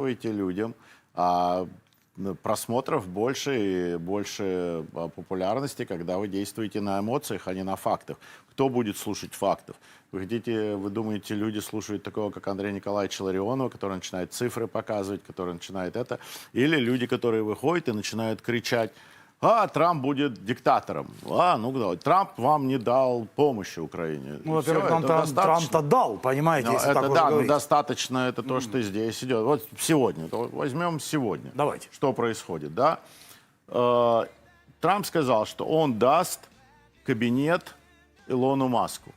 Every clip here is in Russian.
Даете людям, а просмотров больше и больше а, популярности, когда вы действуете на эмоциях, а не на фактах. Кто будет слушать фактов? Вы хотите, вы думаете, люди слушают такого, как Андрей Николаевич Ларионова, который начинает цифры показывать, который начинает это, или люди, которые выходят и начинают кричать, а, Трамп будет диктатором. А, ну да, Трамп вам не дал помощи Украине. Ну, во-первых, нам Трамп-. Трамп-то дал, понимаете, Ну, если это так да, но достаточно это то, что здесь идет. Вот сегодня, возьмем сегодня. Давайте. Что происходит, да? Э, Трамп сказал, что он даст кабинет Илону Маску.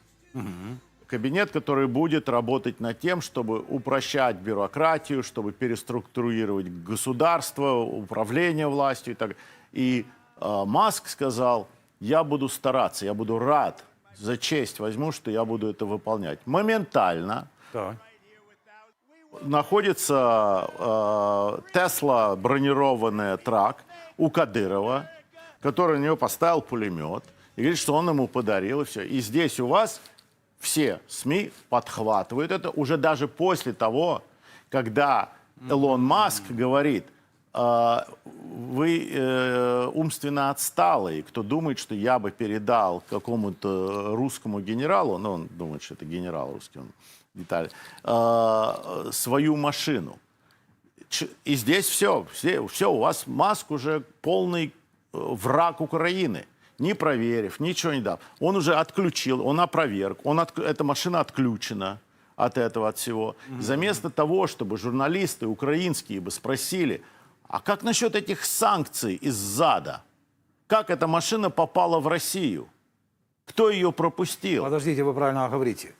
Кабинет, который будет работать над тем, чтобы упрощать бюрократию, чтобы переструктурировать государство, управление властью и так И э, Маск сказал, я буду стараться, я буду рад, за честь возьму, что я буду это выполнять. Моментально Так. находится э, Тесла бронированная трак у Кадырова, который на него поставил пулемет и говорит, что он ему подарил и все. И здесь у вас все СМИ подхватывают это уже даже после того, когда Илон Маск говорит, э, вы э, умственно отсталые, кто думает, что я бы передал какому-то русскому генералу, ну, он думает, что это генерал русский, он деталь, э, свою машину. И здесь все, все, все, у вас Маск уже полный э, враг Украины. Не проверив, ничего не дав. Он уже отключил, он опроверг, он от, эта машина отключена от этого, от всего. Заместо того, чтобы журналисты украинские бы спросили, а как насчет этих санкций из ЗАДа? Как эта машина попала в Россию? Кто ее пропустил? Подождите, вы правильно говорите.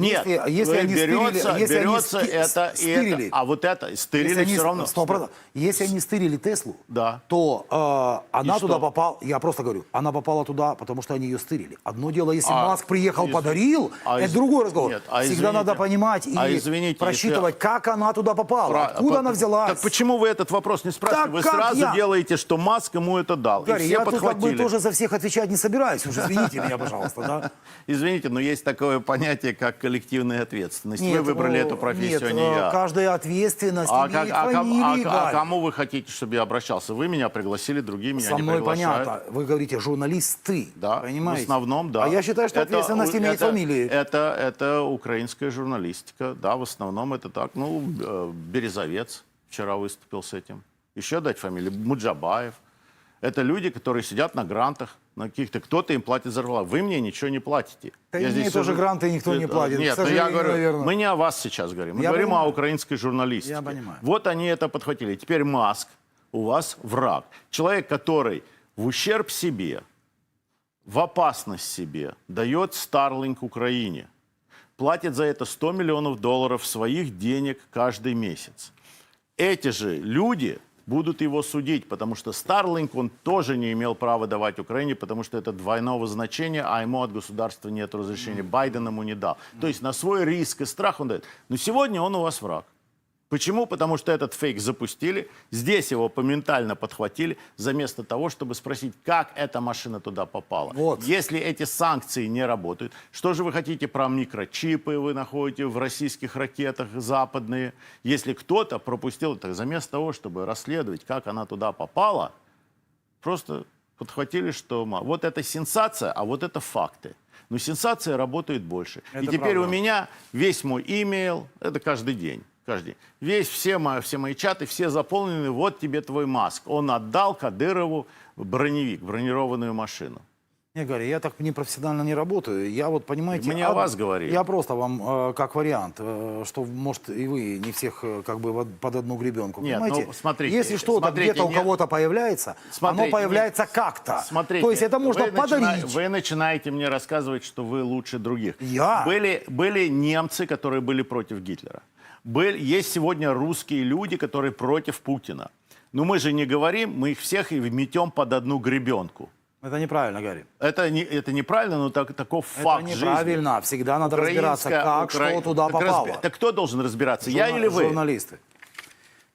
Нет, если, если вы они берется, стырили, если они берется ски- это, и стырили, это, а вот это стырили если они, все равно. стоп, правда, если они стырили Теслу, Да. то э, она И туда что? попала, я просто говорю, она попала туда, потому что они ее стырили. Одно дело, если А, Маск приехал, из- подарил, а это из- другой разговор. Нет, а Всегда извините. надо понимать и А извините, просчитывать, если- как она туда попала, Про- откуда по- она взялась. Так почему вы этот вопрос не спрашиваете? Так вы сразу я? делаете, что Маск ему это дал. Гарри, и все я тут как бы подхватили. тоже за всех отвечать не собираюсь, уже извините меня, пожалуйста. Да? Извините, но есть такое понятие, как коллективная ответственность. вы выбрали ну, эту профессию, нет, а не э, я. Каждая ответственность А, имеет как- а фамилии, а- а Гарри. кому вы хотите, чтобы я обращался? Вы меня пригласили, другие меня Со не мной приглашают. понятно. Вы говорите журналисты. Да, понимаете? в основном, да. А я считаю, что Это ответственность у- имеет это, фамилии. Это, это украинская журналистика, да, в основном это так. Ну, э, Березовец вчера выступил с этим. Еще дать фамилию. Муджабаев. Это люди, которые сидят на грантах, на каких-то, кто-то им платит зарплату. Вы мне ничего не платите. Да Я и мне здесь тоже сижу- гранты никто не платит, Нет, ну я говорю, наверное. мы не о вас сейчас говорим. Мы Я говорим понимаю. о украинской журналистике. Я понимаю. Вот они это подхватили. Теперь Маск у вас враг. Человек, который в ущерб себе, в опасность себе дает Starlink Украине. Платит за это 100 миллионов долларов своих денег каждый месяц. Эти же люди будут его судить, потому что Starlink он тоже не имел права давать Украине, потому что это двойного значения, а ему от государства нет разрешения. Байден ему не дал. То есть на свой риск и страх он дает. Но сегодня он у вас враг. Почему? Потому что этот фейк запустили, здесь его моментально подхватили, заместо того, чтобы спросить, как эта машина туда попала. Вот. Если эти санкции не работают, что же вы хотите про микрочипы вы находите в российских ракетах западные? Если кто-то пропустил это, заместо того, чтобы расследовать, как она туда попала, просто подхватили, что вот это сенсация, а вот это факты. Но сенсация работает больше. И Это теперь правда. у меня весь мой имейл, это каждый день. Каждый. Весь, все, мои, все мои чаты, все заполнены, вот тебе твой маск. Он отдал Кадырову броневик, бронированную машину. Не, Гарри, я так непрофессионально не работаю. Я вот, понимаете... Мы не о од- вас говорили. Я просто вам э, как вариант, э, что, может, и вы не всех э, как бы вот под одну гребенку. Нет, понимаете? ну, смотрите, Если что-то где-то у кого-то появляется, Смотрите, оно появляется как-то. Смотрите, То есть это можно вы начина- подарить. Вы начинаете мне рассказывать, что вы лучше других. Я? Были, были немцы, которые были против Гитлера. Были, есть сегодня русские люди, которые против Путина. Но мы же не говорим, мы их всех и метем под одну гребенку. Это неправильно, Гарри. Это, не, это неправильно, но так, таков факт это жизни. неправильно. Всегда надо разбираться, как, Укра- что туда так попало. разби- Так кто должен разбираться, я Журна- или вы? Журналисты.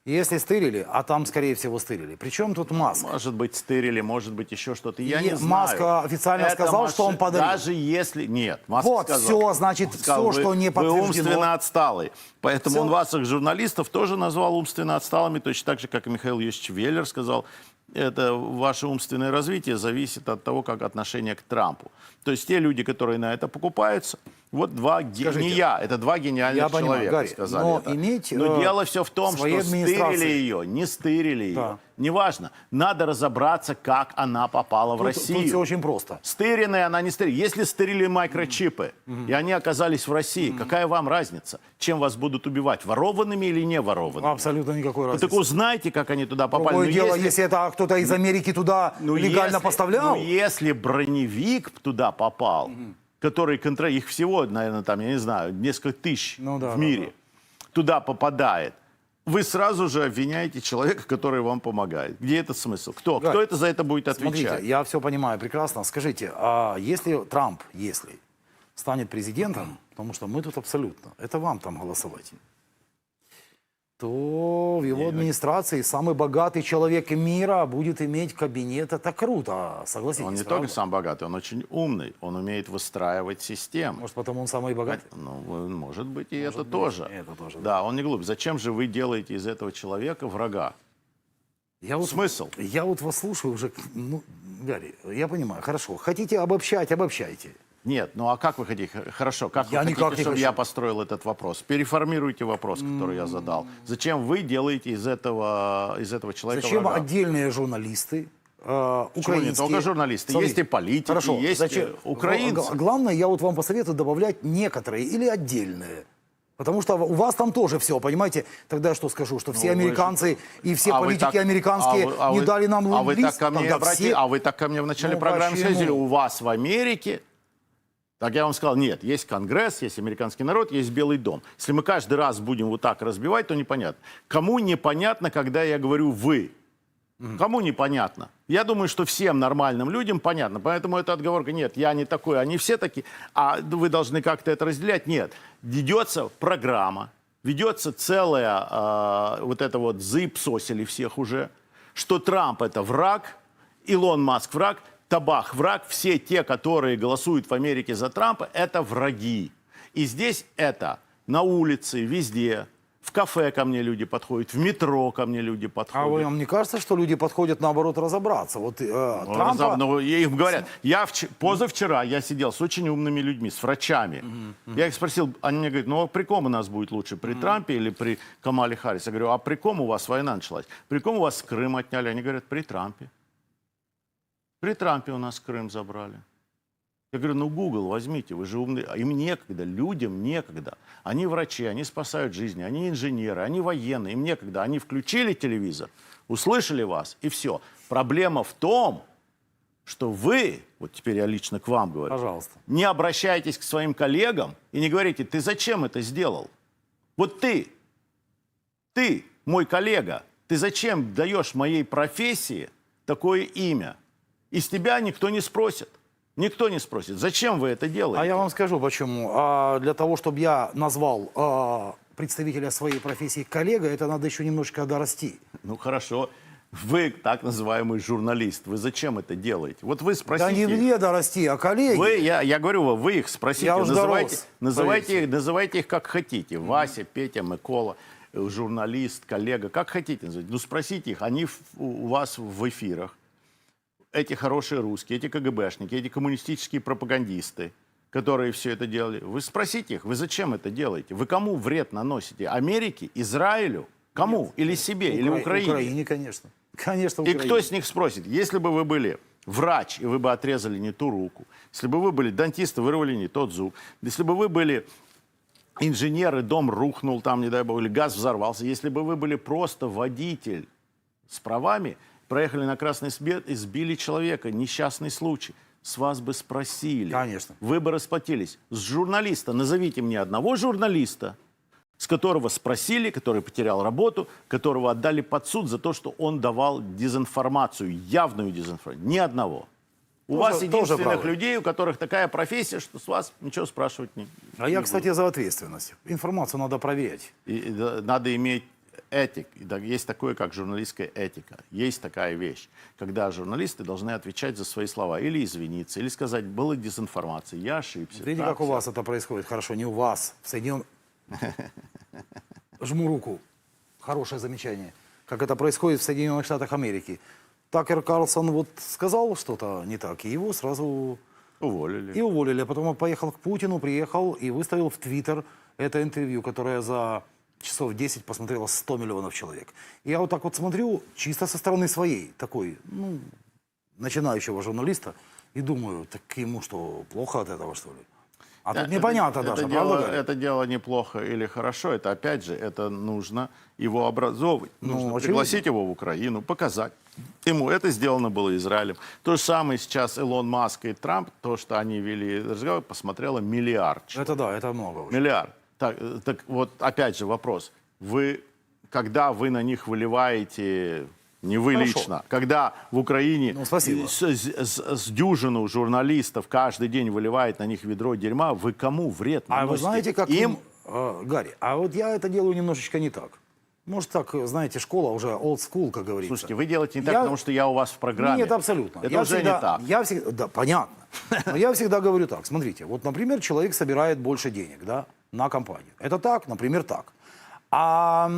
Если стырили, а там, скорее всего, стырили. Причем тут Маск? Может быть, стырили, может быть, еще что-то. Я И не знаю. Маска официально сказал, что он подарил. Даже если... Нет, Маск Вот, сказал. всё, значит, Он сказал, всё, вы- что не Вы подтверждено. умственно отсталый. Поэтому Всё. он вас, как журналистов, тоже назвал умственно отсталыми, точно так же, как и Михаил Юрьевич Веллер сказал. Это ваше умственное развитие зависит от того, как отношение к Трампу. То есть те люди, которые на это покупаются, вот два, ге- Скажите, не я, это два гениальных я понимаю, человека Гарри, сказали но это. иметь, но э, дело все в том, что стырили ее, не стырили ее. Да. Неважно. Надо разобраться, как она попала в Тут, Россию. все очень просто. Стыренная она не стыренная. Если стырили микрочипы, и они оказались в России, какая вам разница? Чем вас будут убивать? Ворованными или не ворованными? Абсолютно никакой Ну, разницы. так узнайте, как они туда попали. Другое Ну, дело, если- если... это кто-то из Америки туда ну, легально если- поставлял. Ну, если броневик туда попал, который контра... их всего, наверное, там, я не знаю, несколько тысяч Ну да, в да, мире, туда попадает, вы сразу же обвиняете человека, который вам помогает. Где этот смысл? Кто? Кто это за это будет отвечать? Смотрите, я все понимаю прекрасно. Скажите, а если Трамп, если станет президентом, потому что мы тут абсолютно, это вам там голосовать, то в его администрации самый богатый человек мира будет иметь кабинет. Это круто, согласитесь. Он не правда? только сам богатый, он очень умный. Он умеет выстраивать систему. Может, потому он самый богатый? Ну, может быть, и это быть, тоже. и это тоже, Да, он не глуп. Зачем же вы делаете из этого человека врага? Я вот, Смысл? Я вот вас слушаю уже, ну, Гарри, я понимаю, хорошо. Хотите обобщать, обобщайте. Нет, ну а как вы хотите? Хорошо, как Я вы хотите, чтобы хочу. я построил этот вопрос? Переформируйте вопрос, который я задал. Зачем вы делаете из этого, из этого человека Зачем врага? отдельные журналисты, э, Почему не украинские... только журналисты? Смотрите, Есть и политики, Хорошо, есть, зачем? э, украинцы. Г- Главное, я вот вам посоветую добавлять некоторые или отдельные. Потому что у вас там тоже все, понимаете? Тогда я что скажу, что все Ну, вы американцы и все А вы политики так- американские а вы- а не вы- дали нам а вы так ко мне обрати- все- а вы так ко мне в начале Ну, программы сказали, у вас в Америке так я вам сказал, нет, есть Конгресс, есть американский народ, есть Белый дом. Если мы каждый раз будем вот так разбивать, то непонятно. Кому непонятно, когда я говорю «вы»? Кому непонятно? Я думаю, что всем нормальным людям понятно. Поэтому эта отговорка, нет, я не такой, они все такие. А вы должны как-то это разделять. Нет, ведется программа, ведется целая а, вот это вот заипсосили всех уже, что Трамп это враг, Илон Маск враг, Табах враг, все те, которые голосуют в Америке за Трампа, это враги. И здесь это на улице, везде, в кафе ко мне люди подходят, в метро ко мне люди А подходят. вам не кажется, что люди подходят наоборот разобраться? Вот э, Ну, Трампа... разоб- ну, им говорят, я вч- позавчера я сидел с очень умными людьми, с врачами. Я их спросил, они мне говорят, ну а при ком у нас будет лучше, при Трампе или при Камале Харрис? Я говорю, а при ком у вас война началась? При ком у вас Крым отняли? Они говорят, при Трампе. При Трампе у нас Крым забрали. Я говорю, ну Google возьмите, вы же умные. А Им некогда, людям некогда. Они врачи, они спасают жизни, они инженеры, они военные, им некогда. Они включили телевизор, услышали вас, и все. Проблема в том, что вы, вот теперь я лично к вам говорю, Пожалуйста. не обращайтесь к своим коллегам и не говорите, ты зачем это сделал? Вот ты, ты, мой коллега, ты зачем даешь моей профессии такое имя? Из тебя никто не спросит. Никто не спросит, зачем вы это делаете? А я вам скажу почему. А, для того, чтобы я назвал а, представителя своей профессии коллега, это надо еще немножко дорасти. Ну хорошо, вы так называемый журналист, вы зачем это делаете? Вот вы спросите. Да не мне дорасти, а коллеги. Вы, я, я говорю, вам, вы их спросите, Я уж называйте, дорос, называйте, их, называйте их как хотите. Вася, Петя, Микола, э, журналист, коллега, как хотите называть. Ну спросите их, они у вас в эфирах. Эти хорошие русские, эти КГБшники, эти коммунистические пропагандисты, которые все это делали. Вы спросите их, вы зачем это делаете? Вы кому вред наносите? Америке, Израилю? Кому? Или себе, или Укра- Украине? Украине, конечно. Конечно, И Украине. кто с них спросит, если бы вы были врач, и вы бы отрезали не ту руку, если бы вы были дантист, и вырвали не тот зуб, если бы вы были инженер, и дом рухнул там, не дай бог, или газ взорвался, если бы вы были просто водитель с правами, проехали на красный свет и сбили человека, несчастный случай, с вас бы спросили. Конечно. Вы бы расплатились. С журналиста, назовите мне одного журналиста, с которого спросили, который потерял работу, которого отдали под суд за то, что он давал дезинформацию, явную дезинформацию. Ни одного. У Тоже- вас тоже единственных правда. людей, у которых такая профессия, что с вас ничего спрашивать не. А я, кстати, за ответственность. Информацию надо проверять. И, и, надо иметь этик, есть такое, как журналистская этика. Есть такая вещь, когда журналисты должны отвечать за свои слова. Или извиниться, или сказать, была дезинформация, я ошибся. Так, как у вас это происходит? Хорошо, не у вас. В Соединен... Жму руку. Хорошее замечание. Как это происходит в Соединенных Штатах Америки. Такер Карлсон вот сказал что-то не так, и его сразу Уволили. и уволили. А потом он поехал к Путину, приехал и выставил в Твиттер это интервью, которое за часов 10 посмотрело 100 миллионов человек. Я вот так вот смотрю, чисто со стороны своей, такой, ну, начинающего журналиста, и думаю, так ему что, плохо от этого, что ли? А тут Это- непонятно это, даже, дело, правда? Гарри? это дело неплохо или хорошо. Это опять же, это нужно его образовывать. Ну, нужно очевидно. пригласить его в Украину, показать ему. Это сделано было Израилем. То же самое сейчас Илон Маск и Трамп, то, что они вели разговор, посмотрело миллиард. человек. Это да, это много. очень. Миллиард. Так, э, так вот, опять же вопрос. Вы, когда вы на них выливаете, не вы Хорошо. лично, когда в Украине Ну, спасибо. С, с- с дюжину журналистов каждый день выливает на них ведро дерьма, вы кому вред А вы наносите? знаете, как им? э, Гарри, а вот я это делаю немножечко не так. Может так, знаете, школа уже old school, как говорится. Слушайте, вы делаете не так, Я- потому что я у вас в программе. Нет, абсолютно. Это Я уже всегда- не так. Я всегда, да, понятно. Но я всегда говорю так. Смотрите, вот, например, человек собирает больше денег, да, на компанию. Это так, например, так. А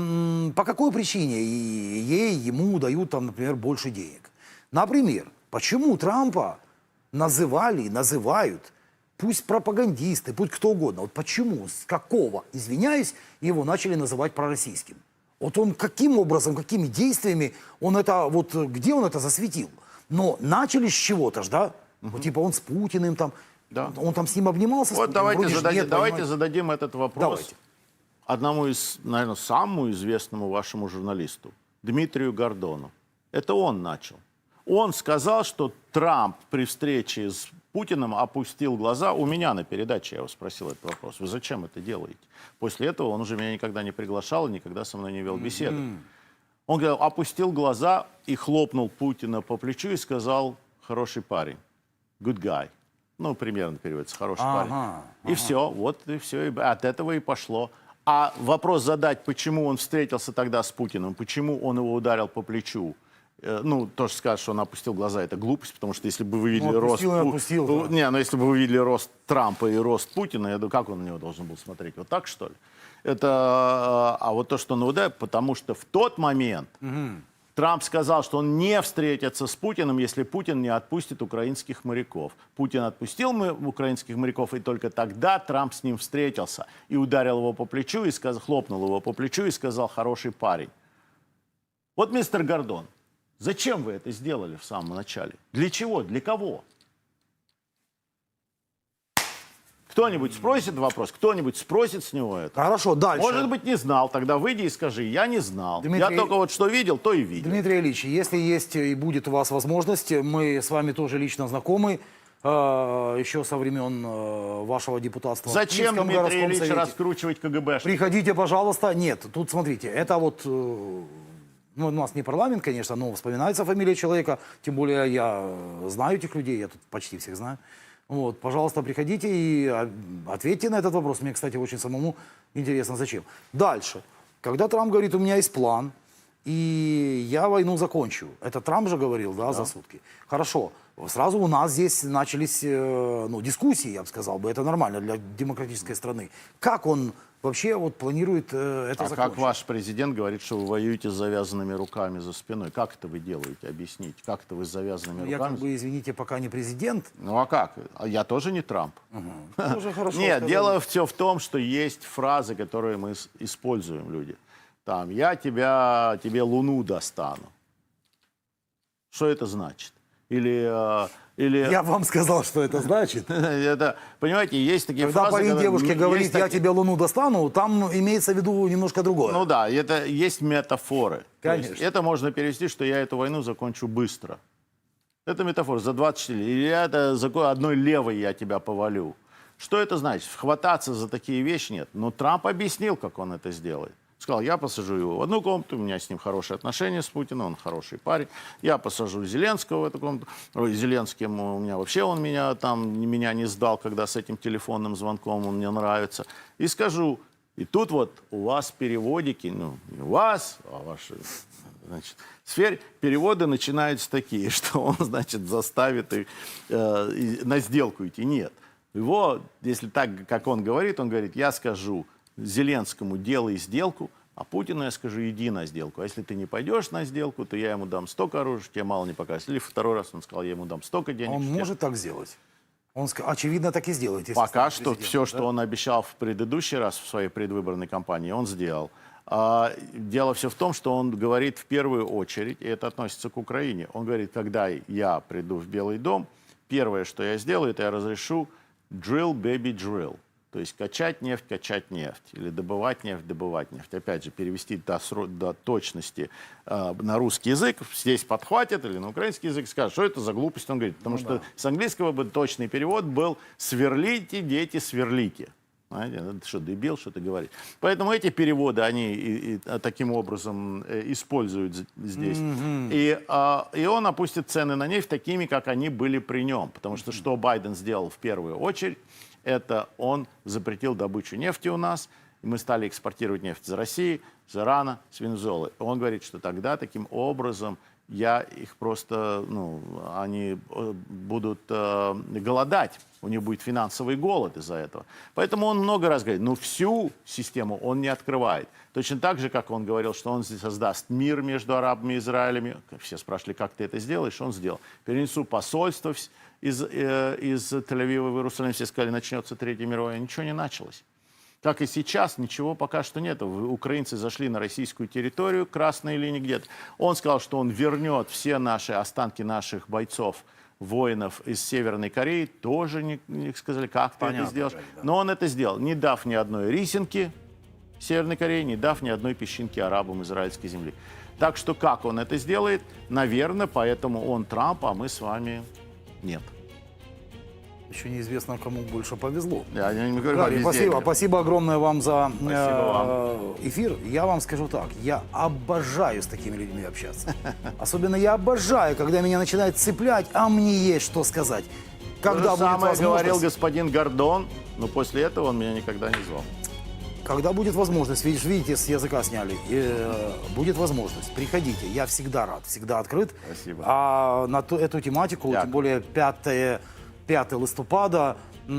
по какой причине и- ей, ему дают, там, например, больше денег? Например, почему Трампа называли, называют, пусть пропагандисты, пусть кто угодно, вот почему, с какого, извиняюсь, его начали называть пророссийским? Вот он каким образом, какими действиями он это, вот где он это засветил? Но начали с чего-то ж, да? Вот типа он с Путиным там, Да. он там с ним обнимался, Вот давайте, Вроде ж задади- нет, давайте понимаете? зададим этот вопрос Давайте. одному из, наверное, самому известному вашему журналисту, Дмитрию Гордону. Это он начал. Он сказал, что Трамп при встрече с Путиным опустил глаза. У меня на передаче я его спросил этот вопрос. Вы зачем это делаете? После этого он уже меня никогда не приглашал и никогда со мной не вел беседы. Он говорил, опустил глаза и хлопнул Путина по плечу и сказал, хороший парень, good guy. Ну, примерно переводится, хороший Ага, парень. И все, вот и все, и от этого и пошло. А вопрос задать, почему он встретился тогда с Путиным, почему он его ударил по плечу, э, ну, тоже скажешь, что он опустил глаза, это глупость, потому что если бы вы видели Ну, рост... опустил Пу- опустил, Пу- да. Не, ну если бы вы видели рост Трампа и рост Путина, я думаю, как он на него должен был смотреть? Вот так, что ли? Это... э, А вот то, что он ударил, потому что в тот момент Трамп сказал, что он не встретится с Путиным, если Путин не отпустит украинских моряков. Путин отпустил мы- украинских моряков, и только тогда Трамп с ним встретился и ударил его по плечу, и сказ... хлопнул его по плечу и сказал «хороший парень». Вот, мистер Гордон, зачем вы это сделали в самом начале? Для чего? Для кого? Кто-нибудь спросит вопрос? Кто-нибудь спросит с него это? Хорошо, дальше. Может быть, не знал. Тогда выйди и скажи, я не знал. Дмитрий- Я только вот что видел, то и видел. Дмитрий Ильич, если есть и будет у вас возможность, мы с вами тоже лично знакомы, э, еще со времен э, вашего депутатства. Зачем, Дмитрий Ильич, совете. раскручивать КГБ? Приходите, пожалуйста. Нет, тут смотрите, это вот, э, ну, у нас не парламент, конечно, но вспоминается фамилия человека, тем более я знаю этих людей, я тут почти всех знаю. Вот, пожалуйста, приходите и а, ответьте на этот вопрос. Мне, кстати, очень самому интересно, зачем. Дальше. Когда Трамп говорит, у меня есть план, и я войну закончу. Это Трамп же говорил, да, за сутки. Хорошо. Сразу у нас здесь начались э, ну, дискуссии, я бы сказал бы. Это нормально для демократической страны. Как он вообще вот планирует э, это А закончить? как ваш президент говорит, что вы воюете с завязанными руками за спиной? Как это вы делаете? Объясните. Как это вы с завязанными Я руками? как бы, извините, пока не президент. Ну а как? А я тоже не Трамп. Тоже хорошо Нет, сказали. дело все в том, что есть фразы, которые мы используем, люди. Там, я тебя, тебе луну достану. Что это значит? Или, э, или Я вам сказал, что это значит. это, понимаете, есть такие Когда фразы, парень когда- девушке есть говорит, я такие- тебе луну достану, там имеется в виду немножко другое. Ну да, это есть метафоры. То есть Конечно. это можно перевести, что я эту войну закончу быстро. Это метафора за 24. Или это за одной левой я тебя повалю. Что это значит? Хвататься за такие вещи нет. Но Трамп объяснил, как он это сделает. Сказал, я посажу его в одну комнату, у меня с ним хорошие отношения с Путиным, он хороший парень. Я посажу Зеленского в эту комнату. Ой, Зеленским у меня вообще он меня там, меня не сдал, когда с этим телефонным звонком он мне нравится. И скажу, И тут вот у вас переводики, ну, не у вас, а ваши, значит, сфере переводы начинаются такие, что он, значит, заставит их э, на сделку идти. Нет. Его, если так, как он говорит, он говорит, я скажу Зеленскому, делай сделку, а Путину я скажу, иди на сделку. А если ты не пойдешь на сделку, то я ему дам столько оружия, тебе мало не покажется. Или второй раз он сказал, я ему дам столько денег. Он тебе может так сделать? Он, очевидно, так и сделает. Пока что все, да? что он обещал в предыдущий раз в своей предвыборной кампании, он сделал. А, дело все в том, что он говорит в первую очередь, и это относится к Украине, он говорит, когда я приду в Белый дом, первое, что я сделаю, это я разрешу drill, baby, drill. То есть качать нефть, качать нефть. Или добывать нефть, добывать нефть. Опять же, перевести до, до точности э, на русский язык. Здесь подхватят или на украинский язык скажут, что это за глупость. Он говорит, потому что с английского бы точный перевод был «сверлите, дети, сверлите». Знаете, ну, что, дебил, что ты говоришь? Поэтому эти переводы, они и- и, а, таким образом э, используют здесь. И, а, и он опустит цены на нефть такими, как они были при нем. Потому что что Байден сделал в первую очередь, это он запретил добычу нефти у нас, и мы стали экспортировать нефть из России, из Ирана, с Венесуэлы. Он говорит, что тогда таким образом я их просто, ну, они э, будут э, голодать, у них будет финансовый голод из-за этого. Поэтому он много раз говорит, ну, всю систему он не открывает. Точно так же, как он говорил, что он создаст мир между арабами и Израилями. Все спрашивали, как ты это сделаешь, он сделал. Перенесу посольство из, э, из Тель-Авива в Иерусалим, все сказали, начнется Третья мировая. Ничего не началось. Как и сейчас, ничего пока что нет. Украинцы зашли на российскую территорию, красной линии где-то. Он сказал, что он вернет все наши останки наших бойцов, воинов из Северной Кореи. Тоже не, не сказали, как ты Понятно, это сделаешь. Да. Но он это сделал, не дав ни одной рисинки Северной Корее, не дав ни одной песчинки арабам израильской земли. Так что как он это сделает? Наверное, поэтому он Трамп, а мы с вами нет. Еще неизвестно, кому больше повезло. Я не говорю Гарри, спасибо, спасибо огромное вам за Спасибо э, эфир. Я вам скажу так, я обожаю с такими людьми общаться. Особенно я обожаю, когда меня начинает цеплять, а мне есть что сказать. То Когда же будет самое говорил господин Гордон, но после этого он меня никогда не звал. Когда будет возможность, видишь, видите, с языка сняли, э, будет возможность, приходите, я всегда рад, всегда открыт. Спасибо. А на ту, эту тематику, Дякую. тим более 5, 5 листопада,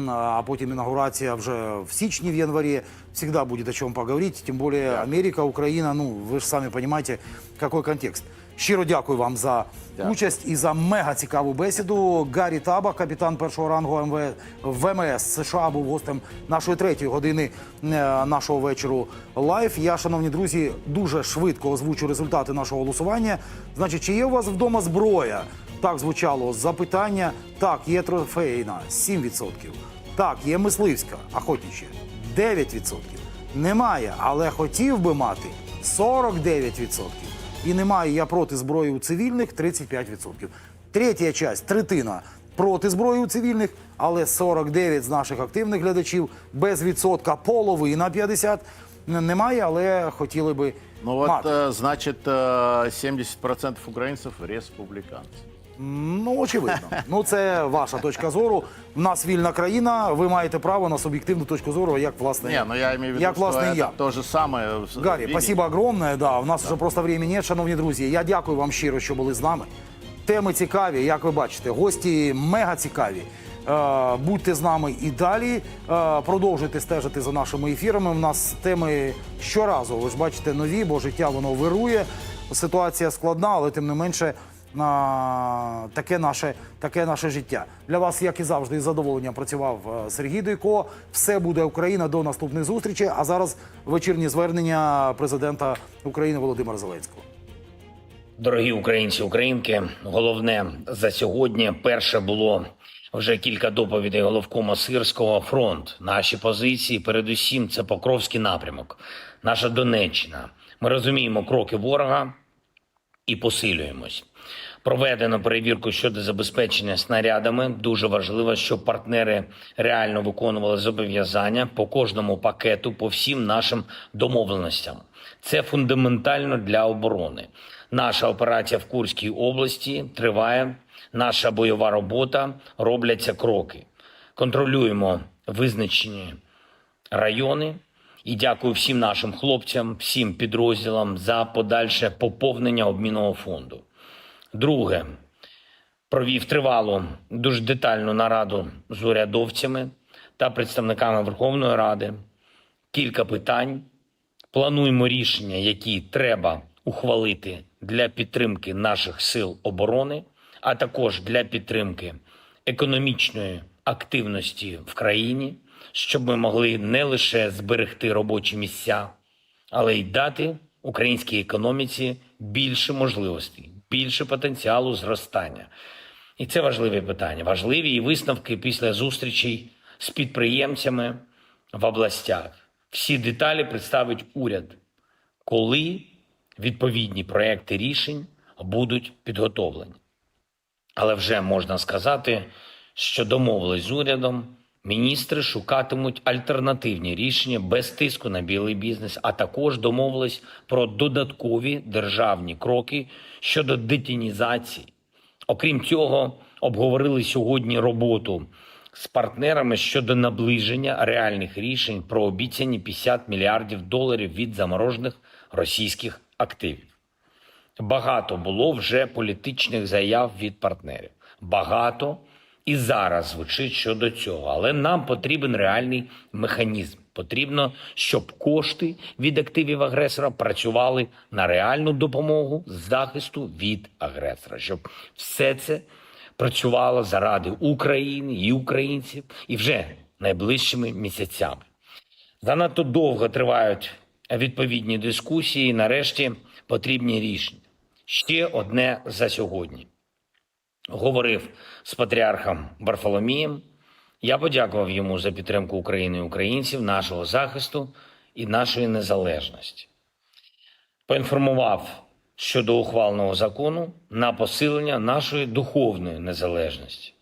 а потім інаугурація вже в січні, в январе, всегда будет о чем поговорить. Тем более Дякую. Америка, Украина, ну, вы же сами понимаете, какой контекст. Щиро дякую вам за Дякую. участь і за мега цікаву бесіду. Гаррі Таба, капітан першого рангу МВ, ВМС США, був гостем нашої третьої години е, нашого вечору лайв. Я, шановні друзі, дуже швидко озвучу результати нашого голосування. Значить, чи є у вас вдома зброя? Так звучало запитання. Так, є трофейна 7%. Так, є мисливська, охотнича 9%. Немає, але хотів би мати 49%. І немає я проти зброї у цивільних 35%. Третя часть, третина проти зброї у цивільних, але 49 з наших активних глядачів без відсотка половина 50 н- немає, але хотіли би Ну вот, мати. э, значит, э, 70% украинцев республиканцы. Ну, очевидно. Ну, це ваша точка зору. У нас вільна країна. Ви маєте право на суб'єктивну точку зору, як власне. Не, ну я имею в виду, Як, власне, я. то же самое. в- Гаррі, спасибо огромне. Да, у нас вже просто времени нет, шановні друзі. Я дякую вам щиро, що були з нами. Теми цікаві, як ви бачите, гості мега цікаві. Е, будьте з нами і далі. Е, продовжуйте стежити за нашими ефірами. У нас теми щоразу. Ви ж бачите нові, бо життя воно вирує. Ситуація складна, але тим не менше. А, таке наше, таке наше життя для вас, як і завжди, із задоволенням працював е, Сергій Дойко. Все буде Україна до наступних зустрічей. А зараз вечірні звернення президента України Володимира Зеленського. Дорогі українці, українки, головне за сьогодні. Перше було вже кілька доповідей головкома Сирського фронт. Наші позиції, передусім, це Покровський напрямок, наша Донеччина. Ми розуміємо кроки ворога і посилюємось. Проведено перевірку щодо забезпечення снарядами. Дуже важливо, щоб партнери реально виконували зобов'язання по кожному пакету, по всім нашим домовленостям. Це фундаментально для оборони. Наша операція в Курській області триває. Наша бойова робота робляться кроки. Контролюємо визначені райони І дякую всім нашим хлопцям, всім підрозділам за подальше поповнення обмінного фонду. Друге, провів тривалу, дуже детальну нараду з урядовцями та представниками Верховної Ради. Кілька питань. Плануємо рішення, які треба ухвалити для підтримки наших сил оборони, а також для підтримки економічної активності в країні, щоб ми могли не лише зберегти робочі місця, але й дати українській економіці більше можливостей, більше потенціалу зростання. І це важливі питання. Важливі і висновки після зустрічей з підприємцями в областях. Всі деталі представить уряд, коли відповідні проекти рішень будуть підготовлені. Але вже можна сказати, що домовились з урядом, міністри шукатимуть альтернативні рішення без тиску на білий бізнес, а також домовились про додаткові державні кроки щодо детінізації. Окрім цього, обговорили сьогодні роботу з партнерами щодо наближення реальних рішень про обіцяні 50 мільярдів доларів від заморожених російських активів. Багато було вже політичних заяв від партнерів. Багато і зараз звучить щодо цього. Але нам потрібен реальний механізм. Потрібно, щоб кошти від активів агресора працювали на реальну допомогу захисту від агресора, щоб все це працювало заради України і українців і вже найближчими місяцями. Занадто довго тривають відповідні дискусії. і Нарешті потрібні рішення. Ще одне за сьогодні. Говорив з патріархом Варфоломієм. Я подякував йому за підтримку України і українців, нашого захисту і нашої незалежності. Поінформував щодо ухваленого закону на посилення нашої духовної незалежності.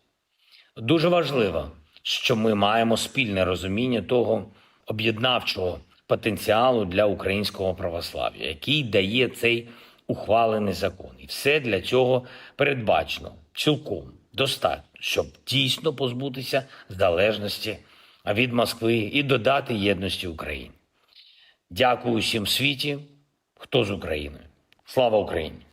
Дуже важливо, що ми маємо спільне розуміння того об'єднавчого потенціалу для українського православ'я, який дає цей ухвалений закон. І все для цього передбачено цілком достатньо, щоб дійсно позбутися залежності від Москви і додати єдності Україні. Дякую усім світі, хто з Україною. Слава Україні!